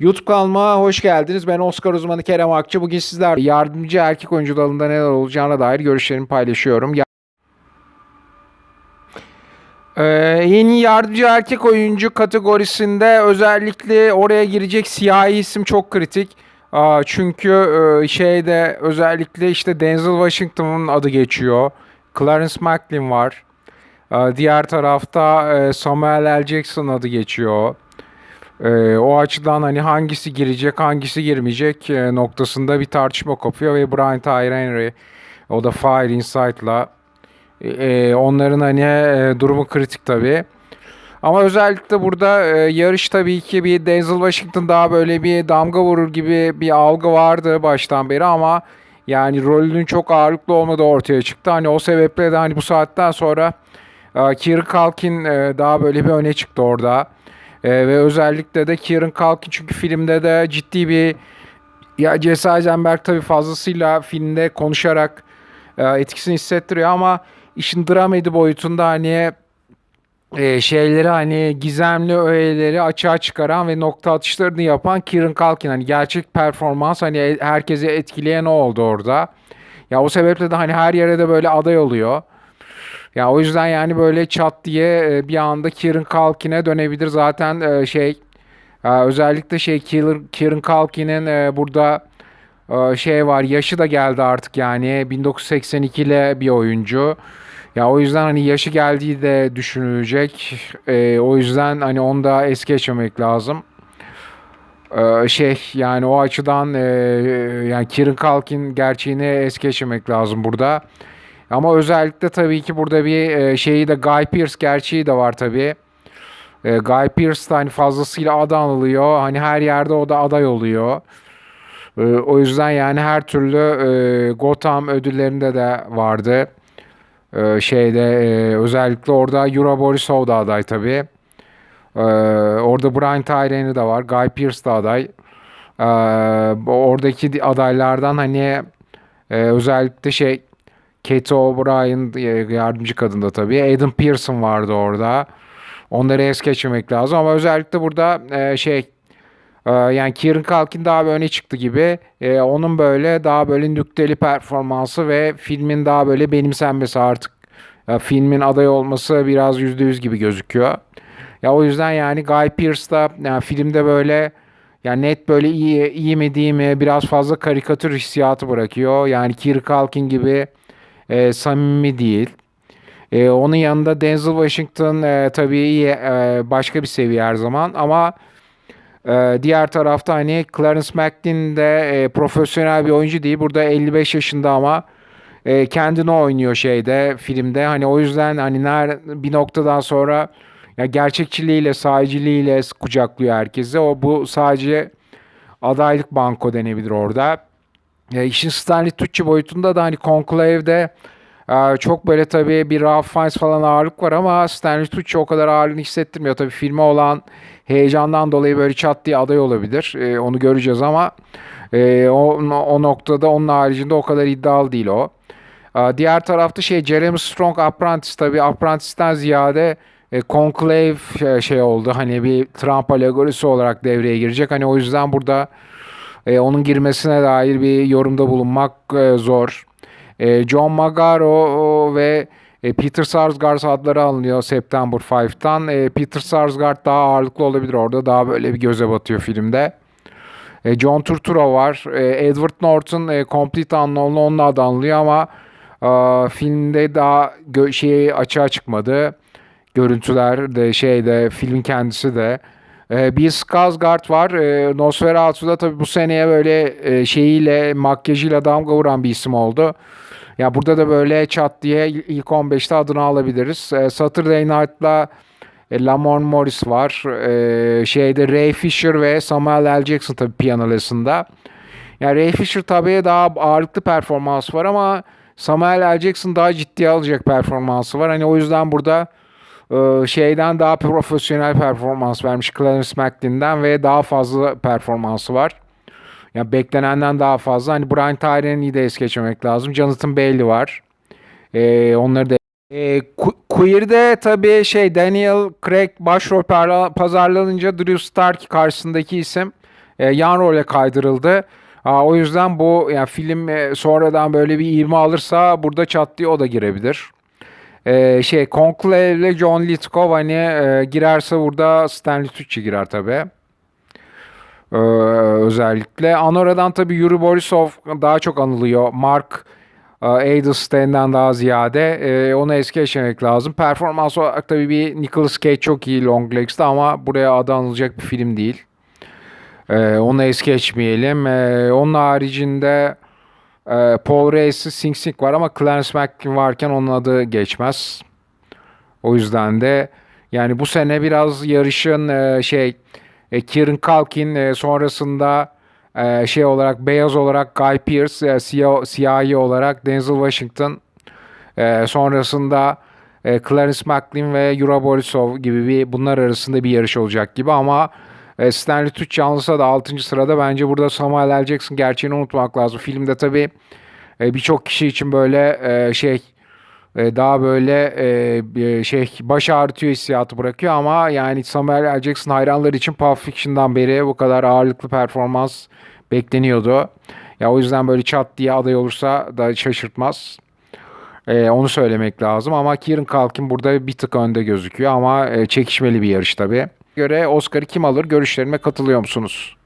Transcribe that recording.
YouTube kanalıma hoş geldiniz. Ben Oscar uzmanı Kerem Akçı. Bugün sizlerle yardımcı erkek oyuncu dalında neler olacağına dair görüşlerimi paylaşıyorum. Ya- Ee, yeni yardımcı erkek oyuncu kategorisinde özellikle oraya girecek siyahi isim çok kritik. Aa, çünkü e, şeyde özellikle işte Denzel Washington'ın adı geçiyor. Clarence Macklin var. Aa, diğer tarafta e, Samuel L. Jackson adı geçiyor. Ee, o açıdan hani hangisi girecek, hangisi girmeyecek e, noktasında bir tartışma kopuyor ve Brian Tyree Henry o da Fire Insight'la e, e, onların hani e, durumu kritik tabii. Ama özellikle burada e, yarış tabii ki bir Denzel Washington daha böyle bir damga vurur gibi bir algı vardı baştan beri ama yani rolünün çok ağırlıklı olmadığı ortaya çıktı. Hani o sebeple de hani bu saatten sonra e, Kieran Culkin e, daha böyle bir öne çıktı orada. E, ve özellikle de Kieran Culkin çünkü filmde de ciddi bir ya Jesse Eisenberg tabii fazlasıyla filmde konuşarak e, etkisini hissettiriyor ama işin dramedi boyutunda hani e, şeyleri hani gizemli öğeleri açığa çıkaran ve nokta atışlarını yapan Kieran Culkin hani gerçek performans hani herkesi etkileyen o oldu orada. Ya o sebeple de hani her yere de böyle aday oluyor. Ya o yüzden yani böyle çat diye e, bir anda Kieran Culkin'e dönebilir zaten e, şey e, özellikle şey Kieran, Culkin'in burada şey var yaşı da geldi artık yani 1982 ile bir oyuncu. Ya o yüzden hani yaşı geldiği de düşünülecek. O yüzden hani onu da es geçmemek lazım. Şey yani o açıdan yani Kieran Culkin gerçeğini es geçmemek lazım burada. Ama özellikle tabii ki burada bir e, şeyi de Guy Pearce gerçeği de var tabii. E, Guy Pearce hani fazlasıyla adı anılıyor. Hani her yerde o da aday oluyor. E, o yüzden yani her türlü Gotham ödüllerinde de vardı. Şeyde özellikle orada Yura Borisov da aday tabii. Orada Brian Tyree Henry de var. Guy Pearce da aday. Oradaki adaylardan hani özellikle şey Kate O'Brien e, yardımcı kadında tabii. Adam Pearson vardı orada. Onları es geçmemek lazım ama özellikle burada e, şey e, yani Kieran Culkin daha bir öne çıktı gibi. E, onun böyle daha böyle nükteli performansı ve filmin daha böyle benimsenmesi artık. e, filmin aday olması biraz %100 gibi gözüküyor. Ya o yüzden yani Guy Pearce da yani filmde böyle yani net böyle iyi, iyi mi değil mi biraz fazla karikatür hissiyatı bırakıyor. Yani Kieran Culkin gibi e, samimi değil. E, onun yanında Denzel Washington e, tabii iyi, e, başka bir seviye her zaman ama e, diğer tarafta hani Clarence Macklin de e, profesyonel bir oyuncu değil. Burada 55 yaşında ama e, kendini oynuyor şeyde filmde. Hani o yüzden hani ner, bir noktadan sonra ya gerçekçiliğiyle, sahiciliğiyle kucaklıyor herkesi. O bu sadece adaylık banko denebilir orada. Ya işin Stanley Tucci boyutunda da hani Conclave'de e, çok böyle tabii bir Ralph Fiennes falan ağırlık var ama Stanley Tucci o kadar ağırlığını hissettirmiyor. Tabii filme olan heyecandan dolayı böyle çat diye aday olabilir. E, onu göreceğiz ama e, o, o noktada onun haricinde o kadar iddialı değil o. E, diğer tarafta şey Jeremy Strong Apprentice tabii Apprentice'ten ziyade e, Conclave e, şey oldu. Hani bir Trump alegorisi olarak devreye girecek. Hani o yüzden burada e, onun girmesine dair bir yorumda bulunmak e, zor. E, John Magaro ve e, Peter Sarsgaard adları alınıyor September 5'tan. E, Peter Sarsgaard daha ağırlıklı olabilir orada. Daha böyle bir göze batıyor filmde. E, John Turturro var. E, Edward Norton e, Complete Unknown'lu onun adı anılıyor ama e, filmde daha gö- şey açığa çıkmadı. Görüntüler de şeyde filmin kendisi de. E, Bill Skarsgård var. E, Nosferatu'da tabii bu seneye böyle e, şeyiyle makyajıyla damga vuran bir isim oldu. Ya burada da böyle çat diye ilk 15'te adını alabiliriz. E, Saturday Night'la e, Lamorne Morris var. E, şeyde Ray Fisher ve Samuel L. Jackson tabii piyanolesinde. Yani Ray Fisher tabii daha ağırlıklı performans var ama Samuel L. Jackson daha ciddiye alacak performansı var. Hani o yüzden burada e, şeyden daha profesyonel performans vermiş Clarence Macklin'den ve daha fazla performansı var. Yani beklenenden daha fazla. Hani Brian Tyree'yi de es geçmemek lazım. Jonathan Bailey var. E, onları da e, Queer'de tabii şey Daniel Craig başrol pazarlanınca Drew Stark karşısındaki isim e, yan role kaydırıldı. Aa, o yüzden bu yani film e, sonradan böyle bir ivme alırsa burada çat o da girebilir. Ee, şey Conclave ile John Lithgow hani e, girerse burada Stanley Tucci girer tabi. özellikle. Anora'dan tabi Yuri Borisov daha çok anılıyor. Mark e, Edelstein'den daha ziyade. E, onu es geçmemek lazım. Performans olarak tabi bir Nicolas Cage çok iyi Longlegs'te ama buraya adı anılacak bir film değil. E, onu es geçmeyelim. E, onun haricinde ee, Paul Reis'i Sing Sing var ama Clarence McKin varken onun adı geçmez. O yüzden de yani bu sene biraz yarışın e, şey e, Kieran Culkin e, sonrasında e, şey olarak beyaz olarak Guy Pearce, e, siyah, siyahi olarak Denzel Washington e, sonrasında e, Clarence McLean ve Yura Borisov gibi bir bunlar arasında bir yarış olacak gibi ama e, Stanley Tucci alınsa da 6. sırada bence burada Samuel L. Jackson gerçeğini unutmak lazım. Filmde tabii e, birçok kişi için böyle e, şey e, daha böyle e, şey baş ağrıtıyor hissiyatı bırakıyor ama yani Samuel L. Jackson hayranları için Pulp Fiction'dan beri bu kadar ağırlıklı performans bekleniyordu. Ya o yüzden böyle çat diye aday olursa da şaşırtmaz. Ee, onu söylemek lazım ama Kieran Culkin burada bir tık önde gözüküyor ama e, çekişmeli bir yarış tabii. Göre Oscar'ı kim alır görüşlerime katılıyor musunuz?